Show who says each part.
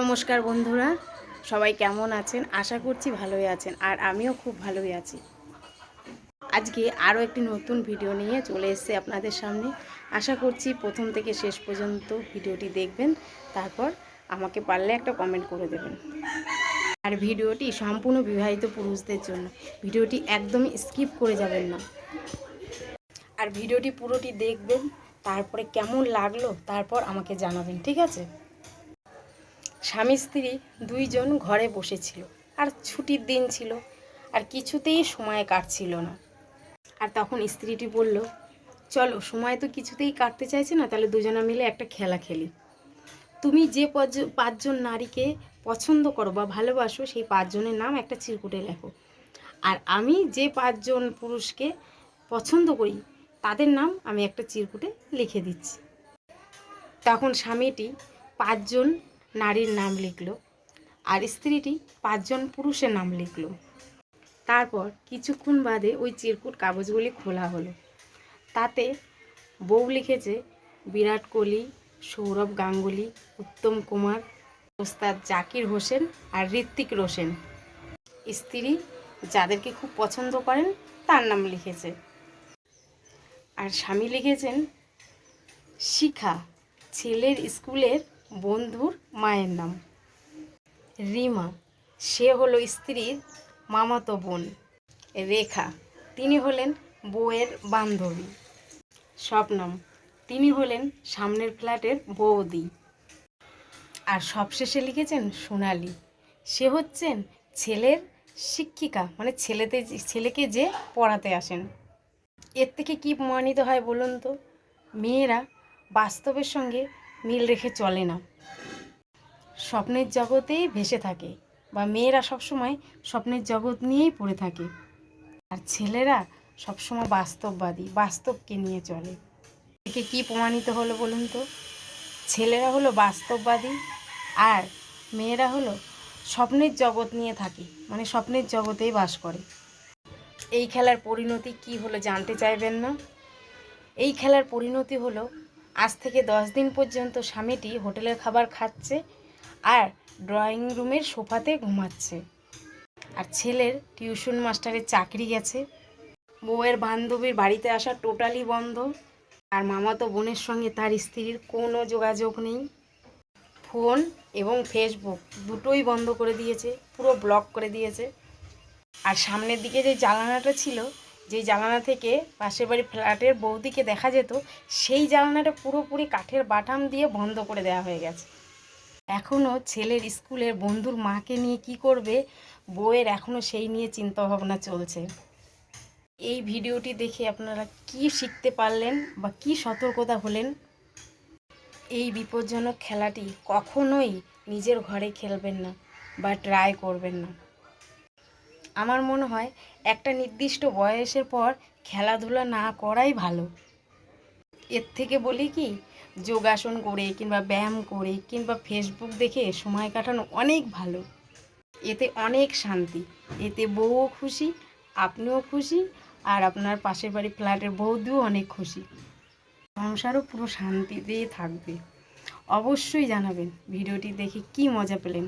Speaker 1: নমস্কার বন্ধুরা, সবাই কেমন আছেন? আশা করছি ভালোই আছেন, আর আমিও খুব ভালোই আছি। আজকে আরও একটি নতুন ভিডিও নিয়ে চলে এসেছে আপনাদের সামনে। আশা করছি প্রথম থেকে শেষ পর্যন্ত ভিডিওটি দেখবেন, তারপর আমাকে পারলে একটা কমেন্ট করে দেবেন। আর ভিডিওটি সম্পূর্ণ বিবাহিত পুরুষদের জন্য। ভিডিওটি একদমই স্কিপ করে যাবেন না। আর ভিডিওটি পুরোটি দেখবেন, তারপরে কেমন লাগল, তারপর আমাকে জানাবেন, ঠিক আছে? স্বামী স্ত্রী দুইজন ঘরে বসেছিল। আর ছুটির দিন ছিল, আর কিছুতেই সময় কাটছিল না। আর তখন স্ত্রীটি বলল, চলো, সময় তো কিছুতেই কাটতে চাইছে না, তাহলে দুজনা মিলে একটা খেলা খেলি। তুমি যে পাঁচজন নারীকে পছন্দ করো বা ভালোবাসো, সেই পাঁচজনের নাম একটা চিরকুটে লেখো। আর আমি যে পাঁচজন পুরুষকে পছন্দ করি, তাদের নাম আমি একটা চিরকুটে লিখে দিচ্ছি। তখন স্বামীটি পাঁচজন নারীর নাম লিখল আর স্ত্রীটি পাঁচজন পুরুষের নাম লিখলো। তারপর কিছুক্ষণ বাদে ওই চিরকুট কাগজগুলি খোলা হলো। তাতে বউ লিখেছে, বিরাট কোহলি, সৌরভ গাঙ্গুলি, উত্তম কুমার, ওস্তাদ জাকির হোসেন আর ঋত্বিক রোশন। স্ত্রী যাদেরকে খুব পছন্দ করেন, তার নাম লিখেছে। আর স্বামী লিখেছেন, শিখা, ছেলের স্কুলের বন্ধুর মায়ের নাম। রিমা, সে হলো স্ত্রীর মামাতো বোন। রেখা, তিনি হলেন বউয়ের বান্ধবী। শবনম তিনি হলেন সামনের ফ্ল্যাটের বৌদি। আর সবশেষে লিখেছেন সোনালি। সে হচ্ছেন ছেলের শিক্ষিকা মানে ছেলেতে ছেলেকে যে পড়াতে আসেন। এর থেকে কী প্রমাণিত হয় বলুন তো? মেয়েরা বাস্তবের সঙ্গে মিল রেখে চলে না। স্বপ্নের জগতেই ভেসে থাকে বা মেয়েরা সবসময় স্বপ্নের জগৎ নিয়েই পড়ে থাকে। আর ছেলেরা সবসময় বাস্তববাদী, বাস্তবকে নিয়ে চলে। একে কী প্রমাণিত হলো বলুন তো? ছেলেরা হলো বাস্তববাদী আর মেয়েরা হলো স্বপ্নের জগৎ নিয়ে থাকে মানে স্বপ্নের জগতেই বাস করে। এই খেলার পরিণতি কি হলো জানতে চাইবেন না? এই খেলার পরিণতি হলো আজ থেকে দশ দিন পর্যন্ত স্বামীটি হোটেলের খাবার খাচ্ছে আর ড্রয়িং রুমের সোফাতে ঘুমাচ্ছে। আর ছেলের টিউশন মাস্টারের চাকরি গেছে। বউয়ের বান্ধবীর বাড়িতে আসা টোটালি বন্ধ। আর মামা তো বোনের সঙ্গে তার স্ত্রীর কোনো যোগাযোগ নেই। ফোন এবং ফেসবুক দুটোই বন্ধ করে দিয়েছে, পুরো ব্লক করে দিয়েছে। আর সামনের দিকে যে জানালাটা ছিল যেই জানালা থেকে পাশের বাড়ি ফ্ল্যাটের বৌদিকে দেখা যেত, সেই জানালাটা পুরোপুরি কাঠের বাটাম দিয়ে বন্ধ করে দেওয়া হয়ে গেছে। এখনও ছেলের স্কুলের বন্ধুর মাকে নিয়ে কি করবে, বউয়ের এখনও সেই নিয়ে চিন্তা ভাবনা চলছে। এই ভিডিওটি দেখে আপনারা কি শিখতে পারলেন বা কি সতর্কতা হলেন? এই বিপজ্জনক খেলাটি কখনোই নিজের ঘরে খেলবেন না বা ট্রাই করবেন না। আমার মনে হয় একটা নির্দিষ্ট বয়সের পর খেলাধুলা না করাই ভালো। এর থেকে বলি কি, যোগাসন করে কিংবা ব্যায়াম করে কিংবা ফেসবুক দেখে সময় কাটানো অনেক ভালো। এতে অনেক শান্তি। এতে বউও খুশি, আপনিও খুশি, আর আপনার পাশের বাড়ি ফ্ল্যাটের বৌদিও অনেক খুশি। সংসারও পুরো শান্তিতেই থাকবে। অবশ্যই জানাবেন ভিডিওটি দেখে কি মজা পেলেন।